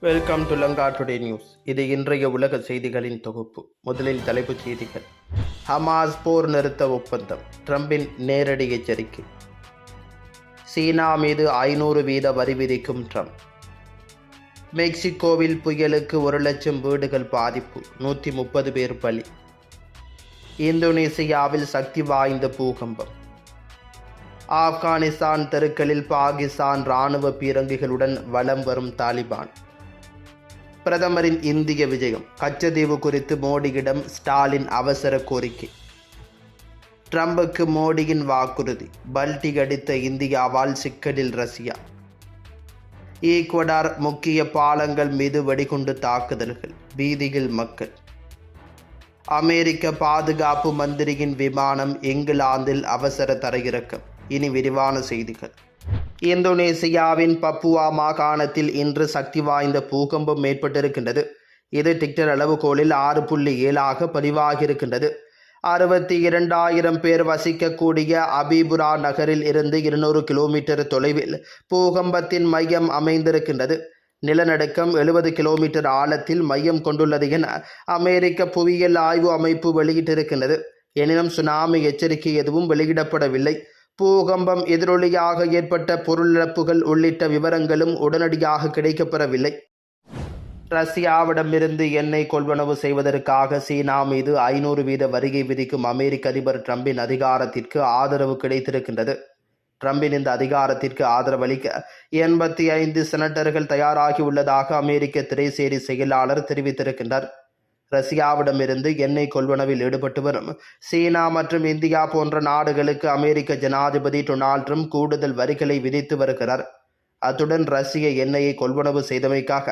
Welcome to Lanka today news இது இன்றைய உலக செய்திகளின் தொகுப்பு. முதலில் தலைப்புச் செய்திகள். ஹமாஸ் போர் நிறுத்த ஒப்பந்தம். ட்ரம்பின் நேரடி எச்சரிக்கை. சீனா மீது ஐநூறு வீத வரி விதிக்கும் ட்ரம்ப். மெக்சிகோவில் புயலுக்கு ஒரு லட்சம் வீடுகள் பாதிப்பு. நூற்றி முப்பது பேர் பலி. இந்தோனேசியாவில் சக்தி வாய்ந்த பூகம்பம். ஆப்கானிஸ்தான் தெருக்களில் பாகிஸ்தான் இராணுவ பீரங்கிகளுடன் வலம் வரும் தாலிபான். பிரதமரின் இந்திய விஜயம். கச்சதீவு குறித்து மோடியிடம் ஸ்டாலின் அவசர கோரிக்கை. ட்ரம்புக்கு மோடியின் வாக்குறுதி. பல்டி அடித்த இந்தியாவால் சிக்கலில் ரஷ்யா. ஈக்வடார் முக்கிய பாலங்கள் மீது வெடிகுண்டு தாக்குதல்கள். பீதியில் மக்கள். அமெரிக்க பாதுகாப்பு மந்திரியின் விமானம் இங்கிலாந்தில் அவசர தரையிறக்கம். இனி விரிவான செய்திகள். இந்தோனேசியாவின் பப்புவா மாகாணத்தில் இன்று சக்தி வாய்ந்த பூகம்பம் ஏற்பட்டிருக்கின்றது. இது டிக்டர் அளவுகோலில் ஆறு புள்ளி ஏழாக பதிவாகியிருக்கின்றது. அறுபத்தி இரண்டாயிரம் பேர் வசிக்கக்கூடிய அபிபுரா நகரில் இருந்து இருநூறு கிலோமீட்டர் தொலைவில் பூகம்பத்தின் மையம் அமைந்திருக்கின்றது. நிலநடுக்கம் எழுபது கிலோமீட்டர் ஆழத்தில் மையம் கொண்டுள்ளது என அமெரிக்க புவியியல் ஆய்வு அமைப்பு வெளியிட்டிருக்கின்றது. எனினும் சுனாமி எச்சரிக்கை எதுவும் வெளியிடப்படவில்லை. பூகம்பம் எதிரொலியாக ஏற்பட்ட பொருளிழப்புகள் உள்ளிட்ட விவரங்களும் உடனடியாக கிடைக்கப்பெறவில்லை. ரஷ்யாவிடமிருந்து எண்ணெய் கொள்வனவு செய்வதற்காக சீனா மீது ஐநூறு வீத வருகை விதிக்கும் அமெரிக்க அதிபர் ட்ரம்பின் அதிகாரத்திற்கு ஆதரவு கிடைத்திருக்கின்றது. ட்ரம்பின் இந்த அதிகாரத்திற்கு ஆதரவளிக்க எண்பத்தி ஐந்து செனட்டர்கள் தயாராகி உள்ளதாக அமெரிக்க திரைசேரி செயலாளர் தெரிவித்திருக்கின்றார். ரஷ்யாவிடமிருந்து எண்ணெய் கொள்வனவில் ஈடுபட்டு வரும். சீனா மற்றும் இந்தியா போன்ற நாடுகளுக்கு அமெரிக்க ஜனாதிபதி டொனால்ட் ட்ரம்ப் கூடுதல் வரிகளை விதித்து வருகிறார். அத்துடன் ரஷ்ய எண்ணெயை கொள்வனவு செய்தமைக்காக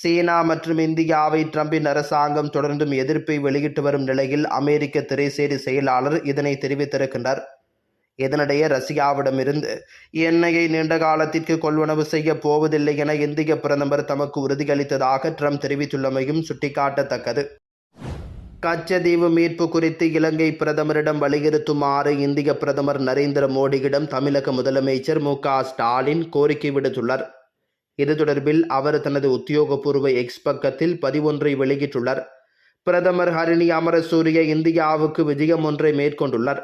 சீனா மற்றும் இந்தியாவை ட்ரம்பின் அரசாங்கம் தொடர்ந்தும் எதிர்ப்பை வெளியிட்டு வரும் நிலையில் அமெரிக்க திரைசேரி செயலாளர் இதனை தெரிவித்திருக்கின்றார். இதனிடையே ரஷ்யாவிடமிருந்து எண்ணெயை நீண்ட காலத்திற்கு கொள்வனவு செய்ய போவதில்லை என இந்திய பிரதமர் தமக்கு உறுதியளித்ததாக ட்ரம்ப் தெரிவித்துள்ளமையும் சுட்டிக்காட்டத்தக்கது. கச்சதீவு மீட்பு குறித்து இலங்கை பிரதமரிடம் வலியுறுத்துமாறு இந்திய பிரதமர் நரேந்திர மோடியிடம் தமிழக முதலமைச்சர் மு. ஸ்டாலின் கோரிக்கை விடுத்துள்ளார். இது தொடர்பில் அவர் தனது உத்தியோகபூர்வ எக்ஸ் பக்கத்தில் பதிவொன்றை வெளியிட்டுள்ளார். பிரதமர் ஹரிணி அமரசூரிய இந்தியாவுக்கு விஜயம் ஒன்றை மேற்கொண்டுள்ளார்.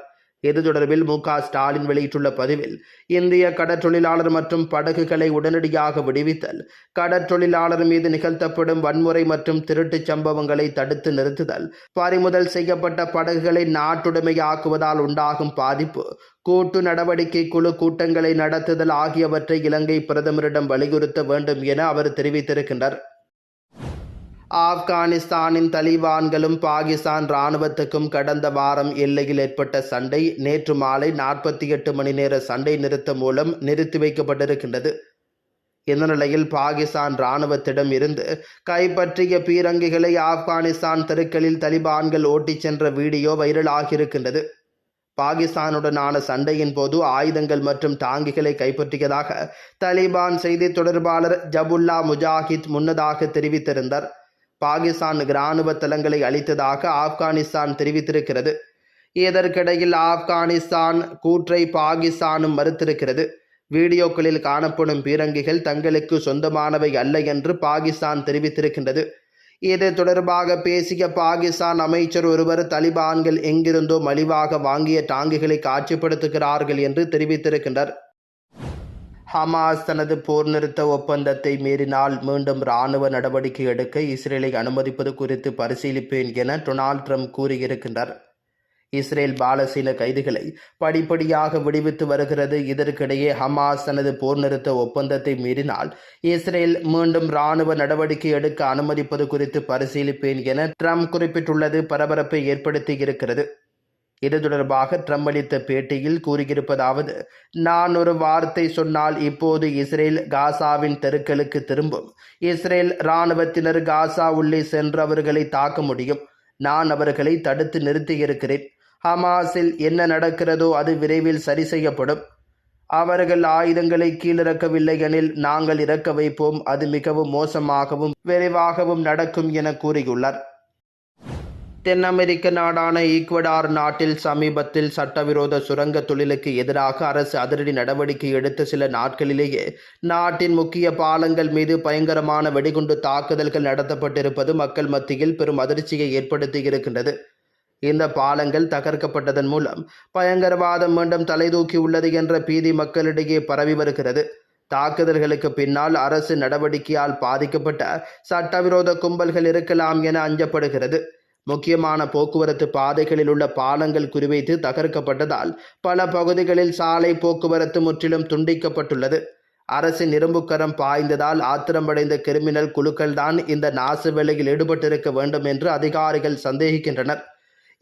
இது தொடர்பில் மு க ஸ்டாலின் வெளியிட்டுள்ள பதிவில் இந்திய கடற்றொழிலாளர் மற்றும் படகுகளை உடனடியாக விடுவித்தல் கடற்றொழிலாளர் மீது நிகழ்த்தப்படும் வன்முறை மற்றும் திருட்டுச் சம்பவங்களை தடுத்து நிறுத்துதல் பறிமுதல் செய்யப்பட்ட படகுகளை நாட்டுடைமையாக்குவதால் உண்டாகும் பாதிப்பு கூட்டு நடவடிக்கை குழு கூட்டங்களை நடத்துதல் ஆகியவற்றை இலங்கை பிரதமரிடம் வலியுறுத்த வேண்டும் என அவர் தெரிவித்திருக்கின்றார். ஆப்கானிஸ்தானின் தலிபான்களும் பாகிஸ்தான் இராணுவத்துக்கும் கடந்த வாரம் எல்லையில் ஏற்பட்ட சண்டை நேற்று மாலை நாற்பத்தி எட்டு மணி நேர சண்டை நிறுத்தம் மூலம் நிறுத்தி வைக்கப்பட்டிருக்கின்றது. இந்த நிலையில் பாகிஸ்தான் இராணுவத்திடம் இருந்து கைப்பற்றிய பீரங்கிகளை ஆப்கானிஸ்தான் தெருக்களில் தலிபான்கள் ஓட்டிச் சென்ற வீடியோ வைரலாகியிருக்கின்றது. பாகிஸ்தானுடனான சண்டையின் போது ஆயுதங்கள் மற்றும் டாங்கிகளை கைப்பற்றியதாக தலிபான் செய்தி தொடர்பாளர் ஜபுல்லா முஜாஹித் முன்னதாக தெரிவித்திருந்தார். பாகிஸ்தான் இராணுவ தளங்களை அளித்ததாக ஆப்கானிஸ்தான் தெரிவித்திருக்கிறது. இதற்கிடையில் ஆப்கானிஸ்தான் கூற்றை பாகிஸ்தானும் மறுத்திருக்கிறது. வீடியோக்களில் காணப்படும் பீரங்கிகள் தங்களுக்கு சொந்தமானவை அல்ல என்று பாகிஸ்தான் தெரிவித்திருக்கின்றது. இது தொடர்பாக பேசிய பாகிஸ்தான் அமைச்சர் ஒருவர் தலிபான்கள் எங்கிருந்தோ மலிவாக வாங்கிய டாங்கிகளை காட்சிப்படுத்துகிறார்கள் என்று தெரிவித்திருக்கின்றார். ஹமாஸ் தனது போர் நிறுத்த ஒப்பந்தத்தை மீறினால் மீண்டும் இராணுவ நடவடிக்கை எடுக்க இஸ்ரேலை அனுமதிப்பது குறித்து பரிசீலிப்பேன் என டொனால்ட் ட்ரம்ப் கூறியிருக்கின்றார். இஸ்ரேல் பாலசீன கைதிகளை படிப்படியாக விடுவித்து வருகிறது. இதற்கிடையே ஹமாஸ் தனது போர் நிறுத்த ஒப்பந்தத்தை மீறினால் இஸ்ரேல் மீண்டும் இராணுவ நடவடிக்கை எடுக்க அனுமதிப்பது குறித்து பரிசீலிப்பேன் என ட்ரம்ப் குறிப்பிட்டுள்ளது. பரபரப்பை ஏற்படுத்தி இருக்கிறது. இது தொடர்பாக ட்ரம்ப் அளித்த பேட்டியில் கூறியிருப்பதாவது நான் ஒரு வார்த்தை சொன்னால் இப்போது இஸ்ரேல் காசாவின் தெருக்களுக்கு திரும்பும். இஸ்ரேல் இராணுவத்தினர் காசா உள்ளே சென்று அவர்களை தாக்க முடியும். நான் அவர்களை தடுத்து நிறுத்தியிருக்கிறேன். ஹமாஸில் என்ன நடக்கிறதோ அது விரைவில் சரி செய்யப்படும். அவர்கள் ஆயுதங்களை கீழிறக்கவில்லை எனில் நாங்கள் இறக்க வைப்போம். அது மிகவும் மோசமாகவும் விரைவாகவும் நடக்கும் என கூறியுள்ளார். தென் அமெரிக்க நாடான ஈக்வடார் நாட்டில் சமீபத்தில் சட்டவிரோத சுரங்க தொழிலுக்கு எதிராக அரசு அதிரடி நடவடிக்கை எடுத்த சில நாட்களிலேயே நாட்டின் முக்கிய பாலங்கள் மீது பயங்கரமான வெடிகுண்டு தாக்குதல்கள் நடத்தப்பட்டிருப்பது மக்கள் மத்தியில் பெரும் அதிர்ச்சியை ஏற்படுத்தி இருக்கின்றது. இந்த பாலங்கள் தகர்க்கப்பட்டதன் மூலம் பயங்கரவாதம் மீண்டும் தலைதூக்கி உள்ளது என்ற பீதி மக்களிடையே பரவி வருகிறது. தாக்குதல்களுக்கு பின்னால் அரசு நடவடிக்கையால் பாதிக்கப்பட்ட சட்டவிரோத கும்பல்கள் இருக்கலாம் என அஞ்சப்படுகிறது. முக்கியமான போக்குவரத்து பாதைகளில் உள்ள பாலங்கள் குறிவைத்து தகர்க்கப்பட்டதால் பல பகுதிகளில் சாலை போக்குவரத்து முற்றிலும் துண்டிக்கப்பட்டுள்ளது. அரசின் இரும்புக்கரம் பாய்ந்ததால் ஆத்திரமடைந்த கிரிமினல் குழுக்கள் தான் இந்த நாசு வேலையில் ஈடுபட்டிருக்க வேண்டும் என்று அதிகாரிகள் சந்தேகிக்கின்றனர்.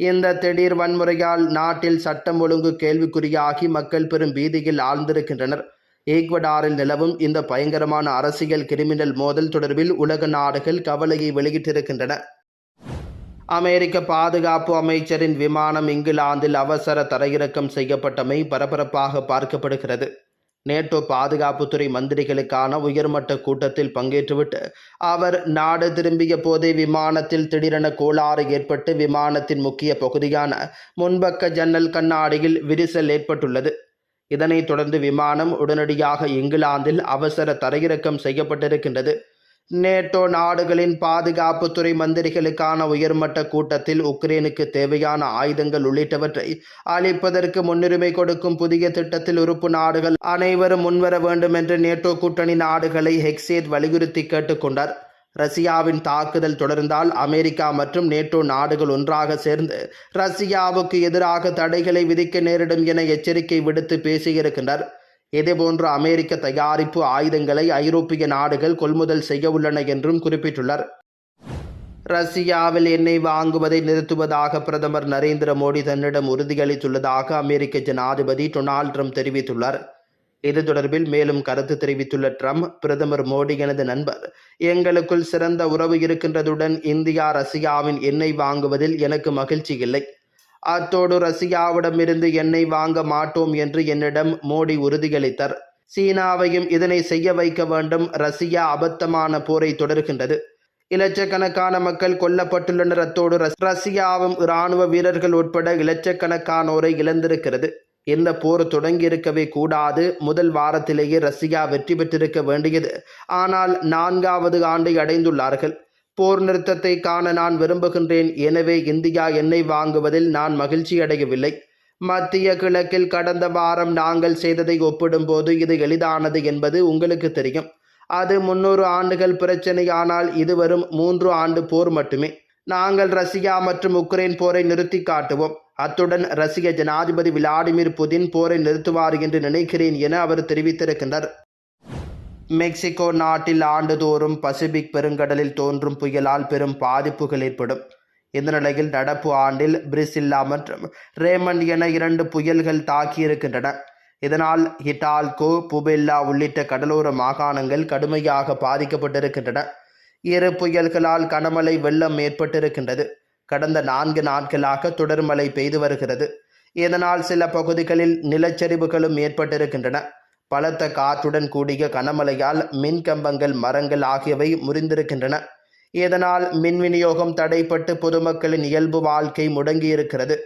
இந்த திடீர் வன்முறையால் நாட்டில் சட்டம் ஒழுங்கு கேள்விக்குறியாகி மக்கள் பெரும் பீதியில் ஆழ்ந்திருக்கின்றனர். ஈக்வடாரில் நிலவும் இந்த பயங்கரமான அரசியல் கிரிமினல் மோதல் தொடர்பில் உலக நாடுகள் கவலையை வெளியிட்டிருக்கின்றன. அமெரிக்க பாதுகாப்பு அமைச்சரின் விமானம் இங்கிலாந்தில் அவசர தரையிறக்கம் செய்யப்பட்டமை பரபரப்பாக பார்க்கப்படுகிறது. நேட்டோ பாதுகாப்புத்துறை மந்திரிகளுக்கான உயர்மட்ட கூட்டத்தில் பங்கேற்றுவிட்டு அவர் நாடு திரும்பிய போதே விமானத்தில் திடீரென கோளாறு ஏற்பட்டு விமானத்தின் முக்கிய பகுதியான முன்பக்க ஜன்னல் கண்ணாடியில் விரிசல் ஏற்பட்டுள்ளது. இதனைத் தொடர்ந்து விமானம் உடனடியாக இங்கிலாந்தில் அவசர தரையிறக்கம் செய்யப்பட்டிருக்கின்றது. நேட்டோ நாடுகளின் பாதுகாப்புத்துறை மந்திரிகளுக்கான உயர்மட்ட கூட்டத்தில் உக்ரைனுக்கு தேவையான ஆயுதங்கள் உள்ளிட்டவற்றை அளிப்பதற்கு முன்னுரிமை கொடுக்கும் புதிய திட்டத்தில் உறுப்பு நாடுகள் அனைவரும் முன்வர வேண்டும் என்று நேட்டோ கூட்டணி நாடுகளை ஹெக்சேத் வலியுறுத்தி கேட்டுக்கொண்டார் ரஷ்யாவின் தாக்குதல் தொடர்ந்தால் அமெரிக்கா மற்றும் நேட்டோ நாடுகள் ஒன்றாக சேர்ந்து ரஷ்யாவுக்கு எதிராக தடைகளை விதிக்க நேரிடும் என எச்சரிக்கை விடுத்து பேசியிருக்கின்றனர் இதேபோன்று அமெரிக்க தயாரிப்பு ஆயுதங்களை ஐரோப்பிய நாடுகள் கொள்முதல் செய்ய உள்ளன என்றும் குறிப்பிட்டுள்ளார். ரஷ்யாவில் எண்ணெய் வாங்குவதை நிறுத்துவதாக பிரதமர் நரேந்திர மோடி தன்னிடம் உறுதியளித்துள்ளதாக அமெரிக்க ஜனாதிபதி டொனால்ட் ட்ரம்ப் தெரிவித்துள்ளார். இது தொடர்பில் மேலும் கருத்து தெரிவித்துள்ள ட்ரம்ப் பிரதமர் மோடி எனது நண்பர் எங்களுக்குள் சிறந்த உறவு இருக்கின்றதுடன் இந்தியா ரஷ்யாவின் எண்ணெய் வாங்குவதில் எனக்கு மகிழ்ச்சி இல்லை அத்தோடு ரஷ்யாவிடமிருந்து எண்ணெய் வாங்க மாட்டோம் என்று என்னிடம் மோடி உறுதியளித்தார். சீனாவையும் இதனை செய்ய வைக்க வேண்டும். ரஷ்யா அபத்தமான போரை தொடர்கின்றது. இலட்சக்கணக்கான மக்கள் கொல்லப்பட்டுள்ளனர். அத்தோடு ரஸ்- ரஷ்யாவும் இராணுவ வீரர்கள் உட்பட இலட்சக்கணக்கானோரை இழந்திருக்கிறது. இந்த போர் தொடங்கியிருக்கவே கூடாது. முதல் வாரத்திலேயே ரஷ்யா வெற்றி பெற்றிருக்க வேண்டியது. ஆனால் நான்காவது ஆண்டை அடைந்துள்ளார்கள். போர் நிறுத்தத்தை காண நான் விரும்புகின்றேன். எனவே இந்தியா எண்ணெய் வாங்குவதில் நான் மகிழ்ச்சி அடையவில்லை. மத்திய கிழக்கில் கடந்த வாரம் நாங்கள் செய்ததை ஒப்பிடும்போது இது எளிதானது என்பது உங்களுக்கு தெரியும். அது முன்னூறு ஆண்டுகள் பிரச்சனை ஆனால் இது வரும் மூன்று ஆண்டு போர் மட்டுமே. நாங்கள் ரஷ்யா மற்றும் உக்ரைன் போரை நிறுத்தி காட்டுவோம். அத்துடன் ரஷ்ய ஜனாதிபதி விளாடிமிர் புதின் போரை நிறுத்துவார் என்று நினைக்கிறேன் என அவர் தெரிவித்திருக்கின்றார். மெக்சிகோ நாட்டில் ஆண்டுதோறும் பசிபிக் பெருங்கடலில் தோன்றும் புயலால் பெரும் பாதிப்புகள் ஏற்படும். இந்த நிலையில் நடப்பு ஆண்டில் பிரிசில்லா மற்றும் ரேமண்ட் என இரண்டு புயல்கள் தாக்கியிருக்கின்றன. இதனால் ஹிட்டால்கோ புபெல்லா உள்ளிட்ட கடலோர மாகாணங்கள் கடுமையாக பாதிக்கப்பட்டிருக்கின்றன. இரு புயல்களால் கனமழை வெள்ளம் ஏற்பட்டிருக்கின்றது. கடந்த நான்கு நாட்களாக தொடர் மழை பெய்து வருகிறது. இதனால் சில பகுதிகளில் நிலச்சரிவுகளும் ஏற்பட்டிருக்கின்றன. பலத்த காற்றுடன் கூடிய கனமழையால் மின் கம்பங்கள் மரங்கள் ஆகியவை முறிந்திருக்கின்றன. இதனால் மின் விநியோகம் தடைப்பட்டு பொதுமக்களின் இயல்பு வாழ்க்கை முடங்கியிருக்கிறது.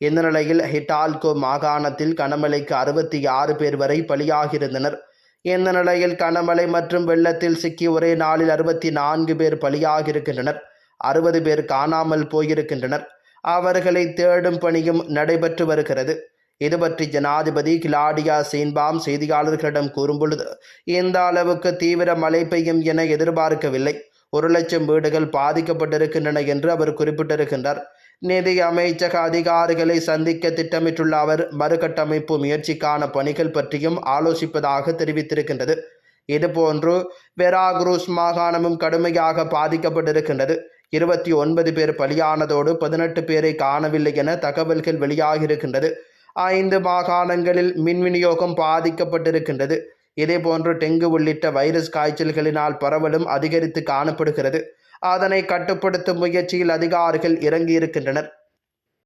இந்த நிலையில் ஹிட்டால்கோ மாகாணத்தில் கனமழைக்கு அறுபத்தி ஆறு பேர் வரை பலியாகியிருந்தனர். இந்த நிலையில் கனமழை மற்றும் வெள்ளத்தில் சிக்கி ஒரே நாளில் அறுபத்தி நான்கு பேர் பலியாகியிருக்கின்றனர். அறுபது பேர் காணாமல் போயிருக்கின்றனர். அவர்களை தேடும் பணியும் நடைபெற்று வருகிறது. இது பற்றி ஜனாதிபதி கிளாடியா சீன்பாம் செய்தியாளர்களிடம் கூறும்பொழுது இந்த அளவுக்கு தீவிர மழை பெய்யும் என எதிர்பார்க்கவில்லை. ஒரு லட்சம் வீடுகள் பாதிக்கப்பட்டிருக்கின்றன என்று அவர் குறிப்பிட்டிருக்கின்றார். நிதி அமைச்சக அதிகாரிகளை சந்திக்க திட்டமிட்டுள்ள அவர் மறுகட்டமைப்பு முயற்சிக்கான பணிகள் பற்றியும் ஆலோசிப்பதாக தெரிவித்திருக்கின்றது. இதுபோன்று வெராகுரூஸ் மாகாணமும் கடுமையாக பாதிக்கப்பட்டிருக்கின்றது. இருபத்தி ஒன்பது பேர் பலியானதோடு பதினெட்டு பேரை காணவில்லை என தகவல்கள் வெளியாகியிருக்கின்றது. ஐந்து மாகாணங்களில் மின் விநியோகம் பாதிக்கப்பட்டிருக்கின்றது. இதேபோன்று டெங்கு உள்ளிட்ட வைரஸ் காய்ச்சல்களினால் பரவலும் அதிகரித்து காணப்படுகிறது. அதனை கட்டுப்படுத்தும் முயற்சியில் அதிகாரிகள் இறங்கியிருக்கின்றனர்.